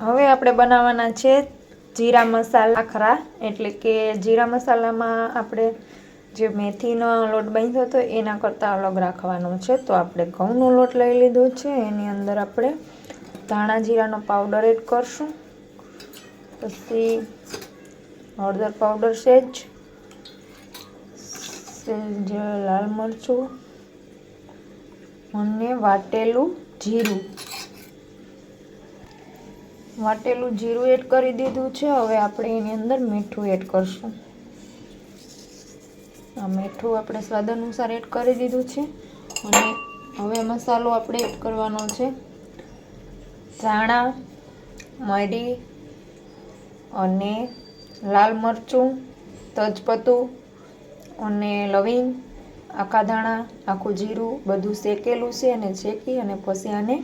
હવે આપણે બનાવવાના છે જીરા મસાલા ખરા એટલે કે જીરા મસાલામાં આપણે જે મેથીનો લોટ બાંધ્યો હતો એના કરતાં અલગ રાખવાનો છે. તો આપણે ઘઉંનો લોટ લઈ લીધો છે. એની અંદર આપણે ધાણા જીરાનો પાવડર એડ કરશું. પછી હળદર પાવડર સેજ સેજ લાલ મરચું અને વાટેલું જીરું. વાટેલું જીરું એડ કરી દીધું છે. હવે આપણે એની અંદર મીઠું એડ કરશું. આ મીઠું આપણે સ્વાદ અનુસાર એડ કરી દીધું છે. અને હવે મસાલો આપણે એડ કરવાનો છે. ધાણા, મરી અને લાલ મરચું, તજપત્તું અને લવિંગ, આખા ધાણા, આખું જીરું બધું શેકેલું છે અને શેકી અને પછી આને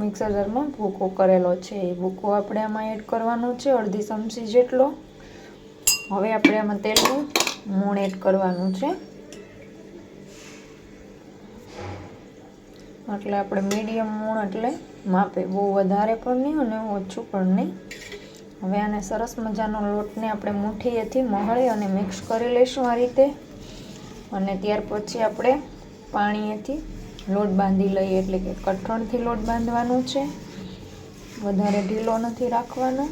મિક્સર જારમાં ભૂકો કરેલો છે. એ ભૂકો આપણે આમાં એડ કરવાનો છે, અડધી ચમચી જેટલો. હવે આપણે આમાં તેલનું મૂણ એડ કરવાનું છે. એટલે આપણે મીડિયમ મૂણ એટલે માપે. બહુ વધારે પણ નહીં અને ઓછું પણ નહીં. હવે આને સરસ મજાનો લોટને આપણે મુઠ્ઠીએથી મહળી અને મિક્સ કરી લઈશું આ રીતે. અને ત્યાર પછી આપણે પાણીએથી લોટ બાંધી લઈએ એટલે કે કઠણથી લોટ બાંધવાનું છે. વધારે ઢીલો નથી રાખવાનો.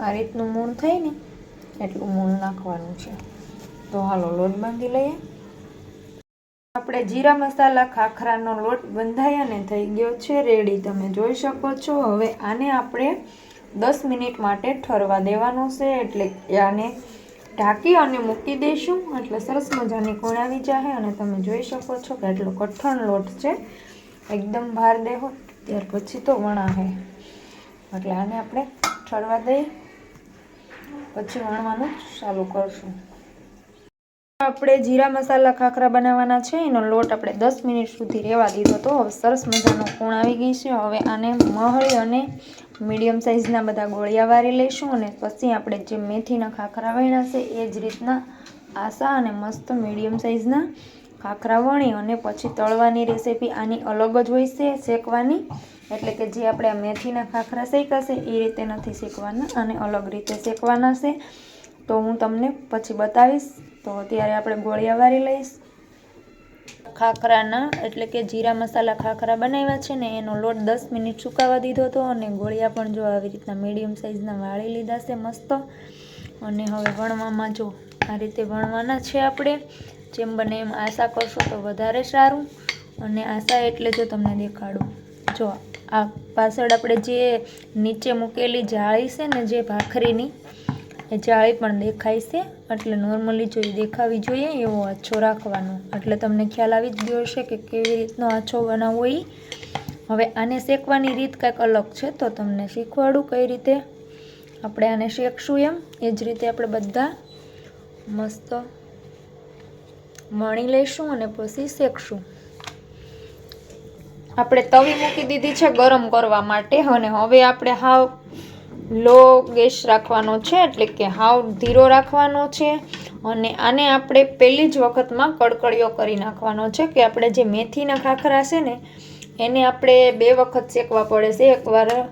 આ રીતનું મૂળ થાય ને એટલું મૂળ નાખવાનું છે. તો હાલો લોટ બાંધી લઈએ. આપણે જીરા મસાલા ખાખરાનો લોટ બંધાય અને થઈ ગયો છે રેડી. તમે જોઈ શકો છો, હવે આને આપણે દસ મિનિટ માટે ઠરવા દેવાનો છે એટલે આને ઢાંકી અને મૂકી દઈશું. એટલે સરસ મજાની કોણ જાય અને તમે જોઈ શકો છો કે એટલો કઠણ લોટ છે. એકદમ ભાર દેહો. ત્યાર પછી તો વણાશે એટલે આને આપણે ઠરવા દઈ પછી વણવાનું ચાલુ કરશું. આપણે જીરા મસાલા ખાખરા બનાવવાના છે, એનો લોટ આપણે દસ મિનિટ સુધી રહેવા દીધો તો હવે સરસ મજાનો કૂણ આવી ગઈ છે. હવે આને મહળી અને મીડિયમ સાઇઝના બધા ગોળિયા વારી લઈશું અને પછી આપણે જે મેથીના ખાખરા વણ્યા છે, એ જ રીતના આસા અને મસ્ત મીડિયમ સાઇઝના ખાખરા વણી અને પછી તળવાની રેસીપી આની અલગ જ હોય છે, શેકવાની. એટલે કે જે આપણે મેથીના ખાખરા શેકાશે એ રીતે નથી શેકવાના અને અલગ રીતે શેકવાના છે. તો હું તમને પછી બતાવીશ. તો અત્યારે આપણે ગોળિયા વારી લઈશ. ખાખરાના, એટલે કે જીરા મસાલા ખાખરા બનાવ્યા છે ને, એનો લોટ દસ મિનિટ સુકાવા દીધો હતો અને ગોળિયા પણ જો આવી રીતના મીડિયમ સાઇઝના વાળી લીધા છે મસ્ત. અને હવે વણવામાં જો આ રીતે વણવાના છે આપણે, જેમ બને એમ આશા કરશો તો વધારે સારું. અને આશા એટલે જો તમને દેખાડું. જો આ પાછળ આપણે જે નીચે મૂકેલી જાળી છે ને, જે ભાખરીની એ જાળી પણ દેખાય છે. એટલે નોર્મલી જો દેખાવી જોઈએ, એવો આછો રાખવાનો. એટલે તમને ખ્યાલ આવી જ ગયો હશે કે કેવી રીતનો આછો બનાવવો એ હવે આને શેકવાની રીત કંઈક અલગ છે, તો તમને શીખવાડું કઈ રીતે. આપણે આને શેકશું એમ. એ જ રીતે આપણે બધા મસ્ત વણી લઈશું અને પછી શેકશું. આપણે તવી મૂકી દીધી છે ગરમ કરવા માટે અને હવે આપણે હાવ લો ગેસ રાખવાનો છે, એટલે કે હાવ ધીરો રાખવાનો છે. અને આને આપણે પહેલી જ વખતમાં કડકડીઓ કરી નાખવાનો છે કે આપણે જે મેથીના ખાખરા છે ને, એને આપણે બે વખત શેકવા પડે છે. એકવાર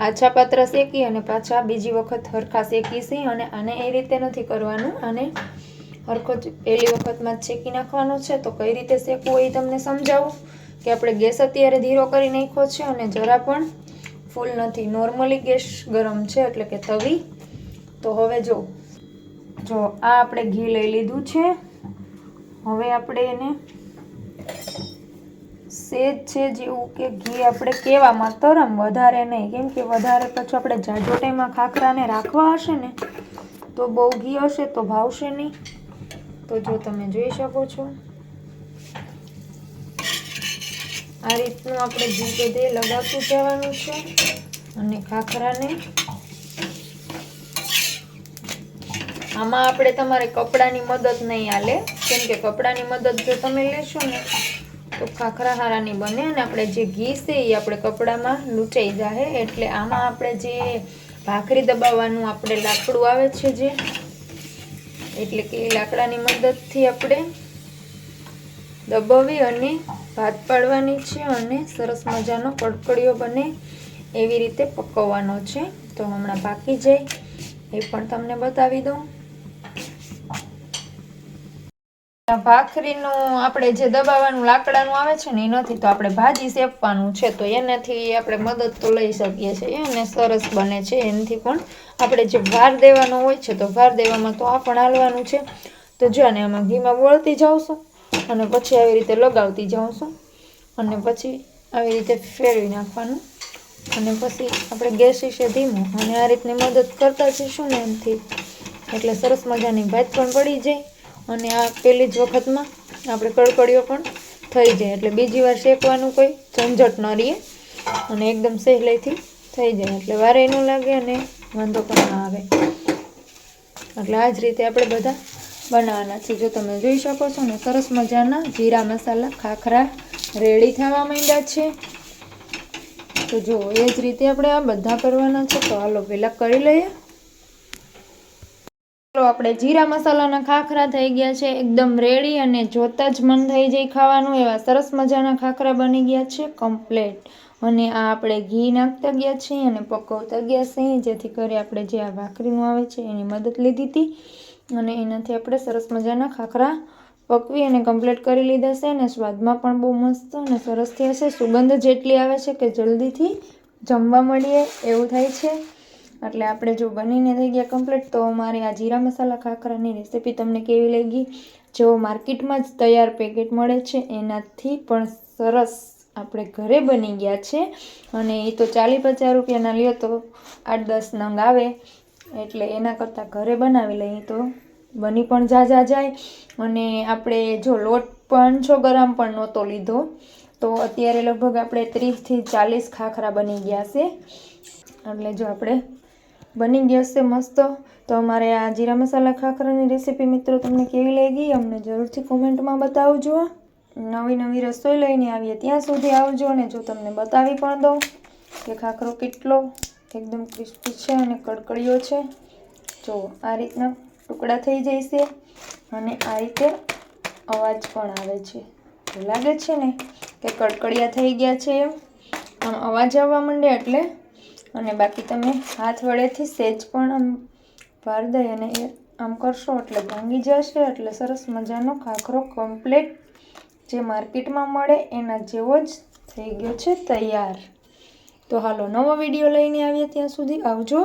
આછા પાત્ર શેકી અને પાછા બીજી વખત હરખા શેકીશી અને આને એ રીતે નથી કરવાનું. અને હરખો જ પહેલી વખતમાં જ શેકી નાખવાનો છે. તો કઈ રીતે શેકવું એ તમને સમજાવું? કે આપણે ગેસ અત્યારે ધીરો કરી નાખ્યો છે અને જરા પણ ફૂલ નથી. નોર્મલી ગેસ ગરમ છે એટલે કે તવી. તો હવે જો જો આ આપણે ઘી લઈ લીધું છે. હવે આપણે એને સેજ છે જેવું કે ઘી આપણે કેવામાં તરમ વધારે નહીં. કેમ કે વધારે પછી આપણે જાજો ટાઈમમાં ખાખરાને રાખવા હશે ને, તો બહુ ઘી હશે તો ભાવશે નહીં. તો જો તમે જોઈ શકો છો. આ રીતનું આપણે ઘી બધે લગાવતું જવાનું છે અને ખાખરાને. આમાં આપણે તમારે કપડાની મદદ નહીં આલે કેમ કે કપડાની મદદ જો તમે લેશો ને, તો ખાખરા હારાની બને અને આપણે જે ઘી છે એ આપણે કપડામાં લૂંચાઈ જાય એટલે આમાં આપણે જે ભાખરી દબાવવાનું આપણે લાકડું આવે છે જે, એટલે કે લાકડાની મદદથી આપણે દબાવી અને ભાત પાડવાની છે અને સરસ મજાનો કડકડીઓ બને એવી રીતે પકવવાનો છે. તો હમણાં પાકી જાય, એ પણ તમને બતાવી દઉં. ભાખરીનું આપણે જે દબાવવાનું લાકડાનું આવે છે ને એ નથી તો આપણે ભાજી શેપવાનું છે, તો એનાથી આપણે મદદ તો લઈ શકીએ છીએ. અને સરસ બને છે, એનાથી પણ આપણે જે ભાર દેવાનો હોય છે, તો ભાર દેવામાં તો આ પણ હાલવાનું છે. તો જો આને આમાં ઘીમાં બોળતી છું અને પછી આવી રીતે લગાવતી જાઉં છું. અને પછી આવી રીતે ફેરવી નાખવાનું. અને પછી આપણે ગેસ વિશે ધીમો. અને આ રીતની મદદ કરતા જઈશું ને એમથી. એટલે સરસ મજાની ભાત પણ પડી જાય. અને આ પહેલી જ વખતમાં આપણે કડકડીઓ પણ થઈ જાય. એટલે બીજી વાર શેકવાનું કોઈ ઝંઝટ ન રહીએ. અને એકદમ સહેલાઈથી થઈ જાય. એટલે વારે ન લાગે અને વાંધો પણ ના આવે. એટલે આ જ રીતે આપણે બધા બનાવવાના છે. જો તમે જોઈ શકો છો ને, સરસ મજાના જીરા મસાલા, ખાખરા રેડી થવા માંડ્યા છે. તો જો, એ જ રીતે આપણે આ બધા કરવાના છે. તો હાલો પહેલાં કરી લઈએ. ચાલો આપણે જીરા મસાલાના ખાખરા થઈ ગયા છે, એકદમ રેડી અને જોતા જ મન થઈ જાય ખાવાનું. એવા સરસ મજાના ખાખરા બની ગયા છે કમ્પ્લેટ અને આ આપણે ઘી નાખતા ગયા છીએ અને પકવતા ગયા છીએ, જેથી કરી આપણે જે આ ભાખરીનું આવે છે, એની મદદ લીધી હતી. અને એનાથી આપણે સરસ મજાના ખાખરા પકવી અને કમ્પ્લીટ કરી લીધા છે અને સ્વાદમાં પણ બહુ મસ્ત અને સરસ થયા છે. સુગંધ જેટલી આવે છે કે જલ્દીથી જમવા મળીએ એવું થાય છે. એટલે આપણે જો બનીને થઈ ગયા કમ્પ્લીટ તો મારી આ જીરા મસાલા ખાખરાની રેસીપી તમને કેવી લાગી? જો માર્કેટમાં જ તૈયાર પેકેટ મળે છે, એનાથી પણ સરસ આપણે ઘરે બની ગયા છે. અને એ તો ચાલી પચાસ રૂપિયાના લ્યો તો આઠ દસ નંગ આવે. એટલે એના કરતાં ઘરે બનાવી લઈએ તો બની પણ જાજા જાય. અને આપણે જો લોટ પાંચસો ગ્રામ પણ નહોતો લીધો, તો અત્યારે લગભગ આપણે ત્રીસથી ચાલીસ ખાખરા બની ગયા છે. એટલે જો આપણે બની ગયા છે મસ્ત, તો અમારે આ જીરા મસાલા ખાખરાની રેસીપી મિત્રો તમને કેવી લાગી અમને જરૂરથી કોમેન્ટમાં બતાવજો. નવી નવી રસોઈ લઈને આવીએ ત્યાં સુધી આવજો અને જો તમને બતાવી પણ દઉં કે ખાખરો કેટલો એકદમ ક્રિસ્પી છે અને કડકડીઓ છે. જો, આ રીતના ટુકડા થઈ જાય છે અને આ રીતે અવાજ પણ આવે છે. લાગે છે ને કે કડકડિયા થઈ ગયા છે એમ. આમ અવાજ આવવા માંડે એટલે. અને બાકી તમે હાથ વડેથી સેજ પણ આમ ભાર દઈ અને એ આમ કરશો એટલે ભાંગી જશે, એટલે સરસ મજાનો ખાખરો કમ્પ્લેટ જે માર્કેટમાં મળે એના જેવો જ થઈ ગયો છે, તૈયાર. તો હાલો નવો વીડિયો લઈને આવીએ ત્યાં સુધી આવજો.